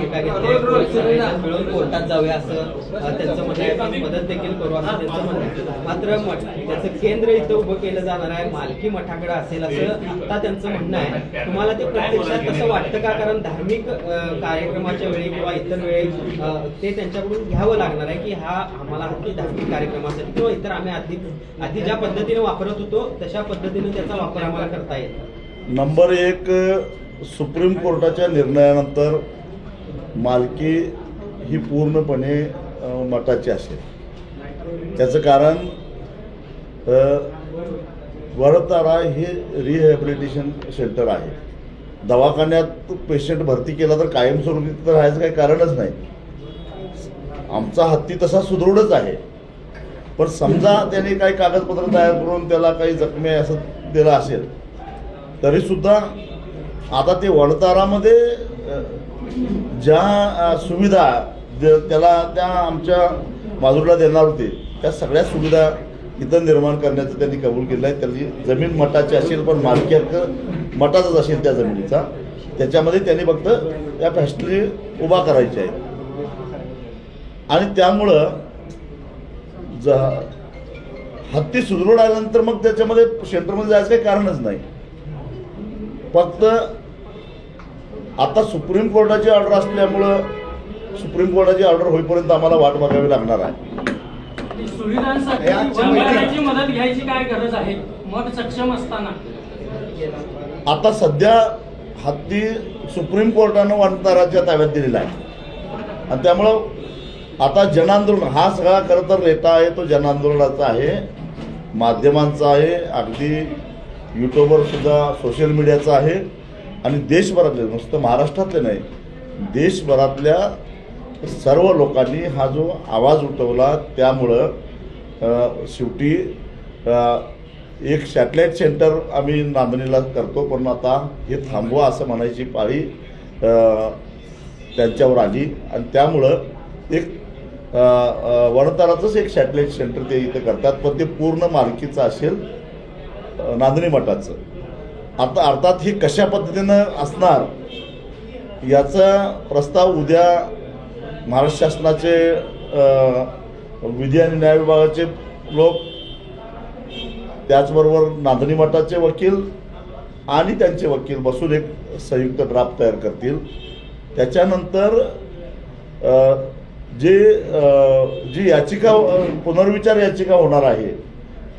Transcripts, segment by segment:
सगळ्यांना मिळून कोर्टात जाऊया असं त्यांचं म्हणणं मदत देखील करू असं त्यांचं म्हणणं आहे. मात्र मठ त्याचं केंद्र इथं उभं केलं जाणार आहे मालकी मठाकडे असेल असं आता त्यांचं म्हणणं आहे. तुम्हाला ते प्रत्यक्षात तसं वाटतं का? कारण धार्मिक कार्यक्रमाच्या वेळी किंवा इतर वेळी ते त्यांच्याकडून घ्यावं लागणार आहे की हा आम्हाला हत्ती धार्मिक कार्यक्रमासाठी किंवा इतर आम्ही आधी आधी ज्या पद्धतीने वापरत होतो तशा पद्धतीने त्याचा वापर आम्हाला करता येईल. नंबर एक सुप्रीम कोर्टाच्या निर्णयानंतर मालकी ही पूर्णपणे मठाची असेल. त्याचं कारण वडतारा हे रिहॅबिलिटेशन सेंटर आहे. दवाखान्यात पेशंट भरती केला तर कायमस्वरूपी तर राहायचं काही कारणच नाही. आमचा हत्ती तसा सुदृढच आहे. पण समजा त्याने काही कागदपत्र तयार करून त्याला काही जखमी असं दिलं असेल तरीसुद्धा आता ते वडतारामध्ये ज्या सुविधा त्याला त्या आमच्या बाजूला देणार होते त्या सगळ्या सुविधा इथं निर्माण करण्याचं त्यांनी कबूल केलं आहे. त्याची जमीन मठाची असेल पण मालकी हक्क मठाचाच असेल त्या जमिनीचा. त्याच्यामध्ये त्यांनी फक्त त्या फॅक्टरी उभा करायच्या आहेत आणि त्यामुळं ज हत्ती सुदृढ आल्यानंतर मग त्याच्यामध्ये सेंटरमध्ये जायचं काही कारणच नाही. फक्त आता सुप्रीम कोर्टाची ऑर्डर असल्यामुळं सुप्रीम कोर्टाची ऑर्डर होईपर्यंत आम्हाला वाट बघावी लागणार आहे. सुविधांसाठी आजच्या वनवाल्याची मदत घ्यायची काय गरज आहे? मठ सक्षम असताना. आता सध्या हत्ती सुप्रीम कोर्टानं वनताराच्या ताब्यात दिलेला आहे. आणि त्यामुळं आता जनांदोलन हा सगळा खरं तर रेटा आहे तो जनांदोलनाचा आहे माध्यमांचा आहे अगदी यूट्यूबवर सुद्धा सोशल मीडियाचा आहे आणि देशभरातले नुसतं महाराष्ट्रातले नाही देशभरातल्या सर्व लोकांनी हा जो आवाज उठवला त्यामुळं शेवटी एक सॅटेलाईट सेंटर आम्ही नांदणीला करतो पण आता हे थांबवा असं म्हणायची पाळी त्यांच्यावर आली. आणि त्यामुळं एक अ, एक सॅटेलाईट सेंटर ते इथं करतात पण ते पूर्ण मालकीचं असेल नांदणी मठाचं. आता अर्थात ही कशा पद्धतीनं असणार याचा प्रस्ताव उद्या महाराष्ट्र शासनाचे विधी आणि न्याय विभागाचे लोक त्याचबरोबर नांदणी मठाचे वकील आणि त्यांचे वकील बसून एक संयुक्त ड्राफ्ट तयार करतील. त्याच्यानंतर जे जी याचिका पुनर्विचार याचिका होणार आहे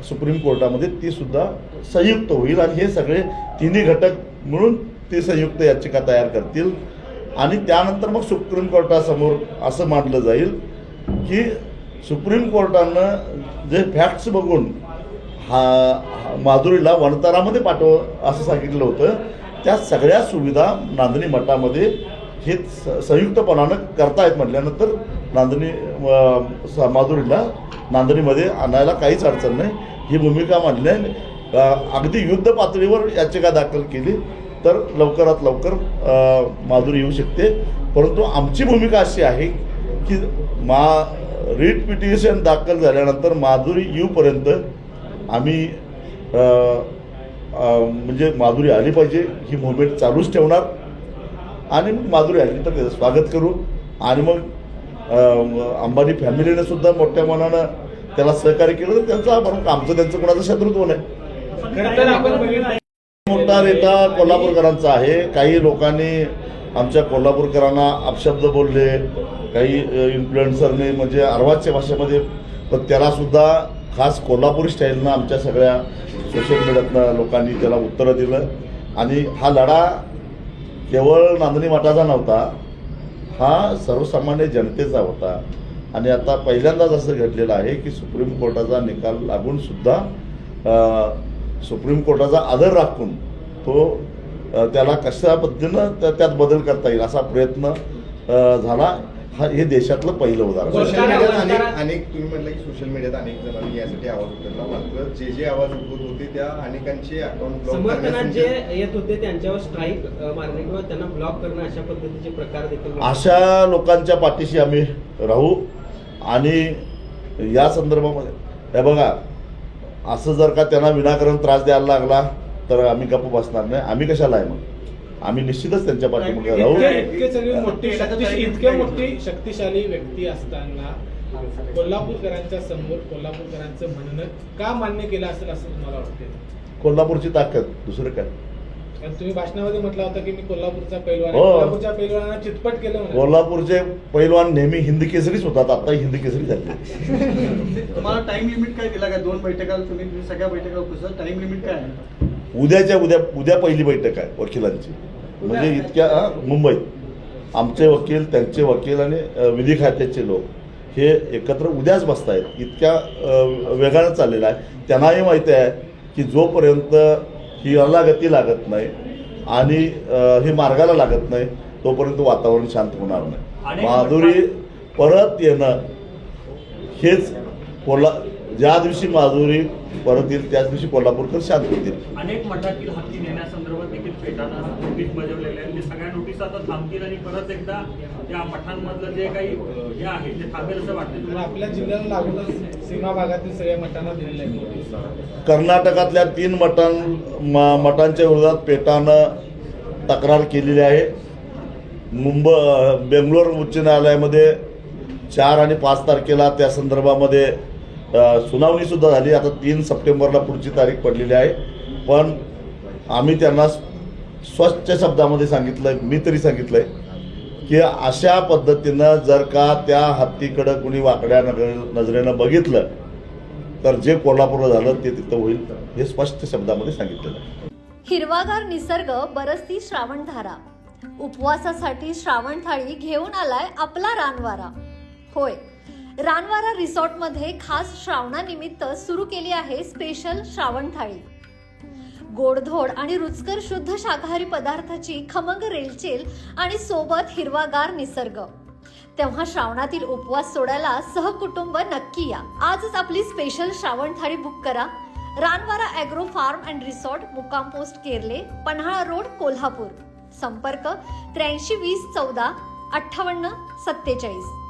सुप्रीम कोर्टामध्ये ती सुद्धा संयुक्त होईल आणि हे सगळे तिन्ही घटक मिळून ती संयुक्त याचिका तयार करतील. आणि त्यानंतर मग सुप्रीम कोर्टासमोर असं मांडलं जाईल की सुप्रीम कोर्टानं जे फॅक्ट्स बघून हा माधुरीला वणतारामध्ये पाठव असं सांगितलं होतं. त्या सगळ्या सुविधा नांदणी मठामध्ये हे स- संयुक्तपणानं करतायत म्हटल्यानंतर नांदणी स- माधुरीला नांदणीमध्ये आणायला काहीच अडचण नाही. ही भूमिका मांडली अगदी युद्ध पातळीवर याचिका दाखल केली तर लवकरात लवकर माधुरी येऊ शकते. परंतु आमची भूमिका अशी आहे की मा रीट पिटिशन दाखल झाल्यानंतर माधुरी येऊपर्यंत आम्ही म्हणजे माधुरी आली पाहिजे ही मुवमेंट चालूच ठेवणार. आणि मग माधुरी आली तर त्याचं स्वागत करू. आणि मग अंबानी फॅमिलीने सुद्धा मोठ्या मनानं त्याला सहकार्य केलं तर त्यांचं बरं आमचं त्यांचं कोणाचं शत्रुत्व नाही. मोठा नेता कोल्हापूरकरांचा आहे. काही लोकांनी आमच्या कोल्हापूरकरांना अपशब्द बोलले. काही इन्फ्लुएन्सरने म्हणजे अर्वाच्या भाषेमध्ये पण त्याला सुद्धा खास कोल्हापूर स्टाईलनं आमच्या सगळ्या सोशल मीडियातनं लोकांनी त्याला उत्तरं दिलं. आणि हा लढा केवळ नांदणी मठाचा नव्हता हा सर्वसामान्य जनतेचा होता. आणि आता पहिल्यांदाच असं घडलेलं आहे की सुप्रीम कोर्टाचा निकाल लागून सुद्धा सुप्रीम कोर्टाचा आदर राखून तो त्याला कशा पद्धतीनं त्या- त्यात बदल करता येईल असा प्रयत्न झाला. हा हे देशातलं पहिलं उदाहरण. सोशल मीडियात अनेक अनेक तुम्ही म्हणलं की सोशल मीडियात अनेक जणांनी यासाठी आवाज उठवला मात्र जे जे आवाज उठवत होते त्या अनेकांचे अकाउंट ब्लॉक समर्थनात जे येत होते त्यांच्यावर स्ट्राईक मारणे किंवा त्यांना ब्लॉक करणं अशा पद्धतीचे प्रकार देखील अशा लोकांच्या पाठीशी आम्ही राहू. आणि या संदर्भामध्ये हे बघा असं जर का त्यांना विनाकारण त्रास द्यायला लागला तर आम्ही गप्प बसणार नाही. आम्ही कशाला आहे मग? आम्ही निश्चितच त्यांच्या पाठीमागे राहू. इतके मोठी शक्ती इतके मोठी शक्तिशाली व्यक्ती असताना कोल्हापूरकरांच्या समोर कोल्हापूरकरांचं म्हणणं का मान्य केलं असेल असं तुम्हाला वाटते कोल्हापूरची ताकद दुसरं काय? तुम्ही भाषणामध्ये म्हटलं होतं की मी कोल्हापूरचा पैलवान आहे. हो. कोल्हापूरच्या पैलवानांना चितपट केलं म्हणे. कोल्हापूरचे पैलवान नेहमी हिंद केसरीच होतात. आता हिंद केसरी झाले तुम्हाला टाइम लिमिट काय दिला काय दोन बैठका तुम्ही तुम्ही सगळ्या बैठका उपस्थित टाइम लिमिट काय आहे? उद्याच्या उद्या उद्या पहिली बैठक आहे वकिलांची. म्हणजे इतक्या हा, मुंबईत आमचे वकील त्यांचे वकील आणि अ, विधी खात्याचे लोक हे एकत्र उद्याच बसतायत. इतक्या अ, वेगानं चाललेलं आहे. त्यांनाही माहिती आहे की जोपर्यंत ही अलागती लागत नाही आणि हे मार्गाला लागत नाही तोपर्यंत वातावरण शांत होणार नाही. माधुरी परत येणं हेच कोल्हा ज्या दिवशी माधुरी परत येईल त्याच दिवशी कोल्हापूरकर शांत होतील. अनेक मठातील हत्ती नेण्यासंदर्भात देखील पेटानं नोटीस बजावलेले आहे. ते सगळ्या नोटीस आता थांबतील आणि परत एकदा या मठांमधलं जे काही हे आहे ते थांबेल असं वाटतं आपल्या जिल्ह्याला लागूनच सीमा भागातील सगळ्या मठांना दिलेलं आहे. कर्नाटकातल्या तीन मठां म- मठांच्या विरोधात पेटानं तक्रार केलेली आहे. मुंबई बेंगलोर उच्च न्यायालयामध्ये चार आणि पाच तारखेला त्या संदर्भामध्ये सुनावणीसुद्धा झाली. आता तीन सप्टेंबरला पुढची तारीख पडलेली आहे. पण आम्ही त्यांना स्वच्छ शब्दामध्ये सांगितलं मी तरी सांगितलं आहे की अशा पद्धतीनं जर का त्या हत्तीकडं कुणी वाकड्या नगर नजरेनं बघितलं तर जे कोल्हापूरला झालं ते तिथं होईल हे स्पष्ट शब्दामध्ये सांगितलेलं आहे. हिरवागार निसर्ग बरसती श्रावणधारा. उपवासासाठी श्रावण थाळी घेऊन आलाय आपला रानवारा. होय रानवारा रिसॉर्टमध्ये खास श्रावणानिमित्त सुरू केली आहे स्पेशल श्रावण थाळी गोडधोड आणि रुचकर शुद्ध शाकाहारी पदार्थाची खमंग रेलचेल आणि सोबत हिरवागार निसर्ग. तेव्हा श्रावणातील उपवास सोडायला सहकुटुंब नक्की या. आजच आपली स्पेशल श्रावण थाळी बुक करा. Ranwara agro farm and resort मुक्काम पोस्ट केरले पन्हाळा रोड कोल्हापूर. संपर्क त्र्याऐंशी वीस चौदा अठ्ठावन्न सत्तेचाळीस.